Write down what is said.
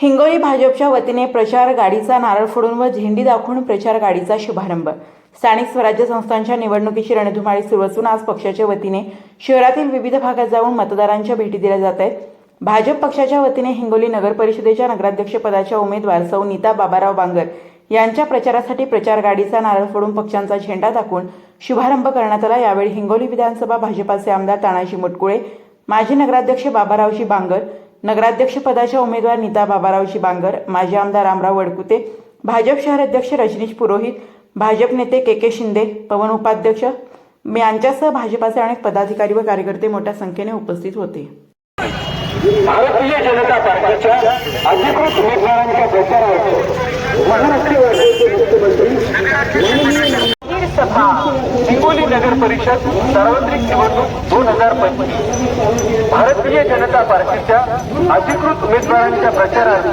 हिंगोली भाजपच्या वतीने प्रचार गाडीचा नारळ फोडून व झेंडी दाखवून प्रचार गाडीचा शुभारंभ. स्थानिक स्वराज्य संस्थांच्या निवडणुकीची रणधुमाळी सुरू असून आज पक्षाच्या वतीने शहरातील विविध भागात जाऊन मतदारांच्या भेटी दिल्या जात आहेत. भाजप पक्षाच्या वतीने हिंगोली नगर परिषदेच्या नगराध्यक्षपदाच्या उमेदवार सौ नीता बाबाराव बांगर यांच्या प्रचारासाठी प्रचार गाडीचा नारळ फोडून पक्षांचा झेंडा दाखवून शुभारंभ करण्यात आला. यावेळी हिंगोली विधानसभा भाजपाचे आमदार तानाजी मुटकुळे माजी नगराध्यक्ष बाबारावजी बांगर नगराध्यक्षपदाच्या उमेदवार नीता बाबारावजी बांगर माजी आमदार रामराव वडकुते भाजप शहर अध्यक्ष रजनीश पुरोहित भाजप नेते के के शिंदे पवन उपाध्यक्ष यांच्यासह भाजपाचे अनेक पदाधिकारी व कार्यकर्ते मोठ्या संख्येने उपस्थित होते. भारतीय जनता पार्टीच्या अधिकृत उमेदवारांच्या प्रचारार्थ महाराष्ट्र राज्याचे मुख्यमंत्री सभा नगर परिषद सार्वत्रिक निवडणूक दोन हजार पंचवीस. भारतीय जनता पार्टीच्या अधिकृत उमेदवारांच्या प्रचारार्थ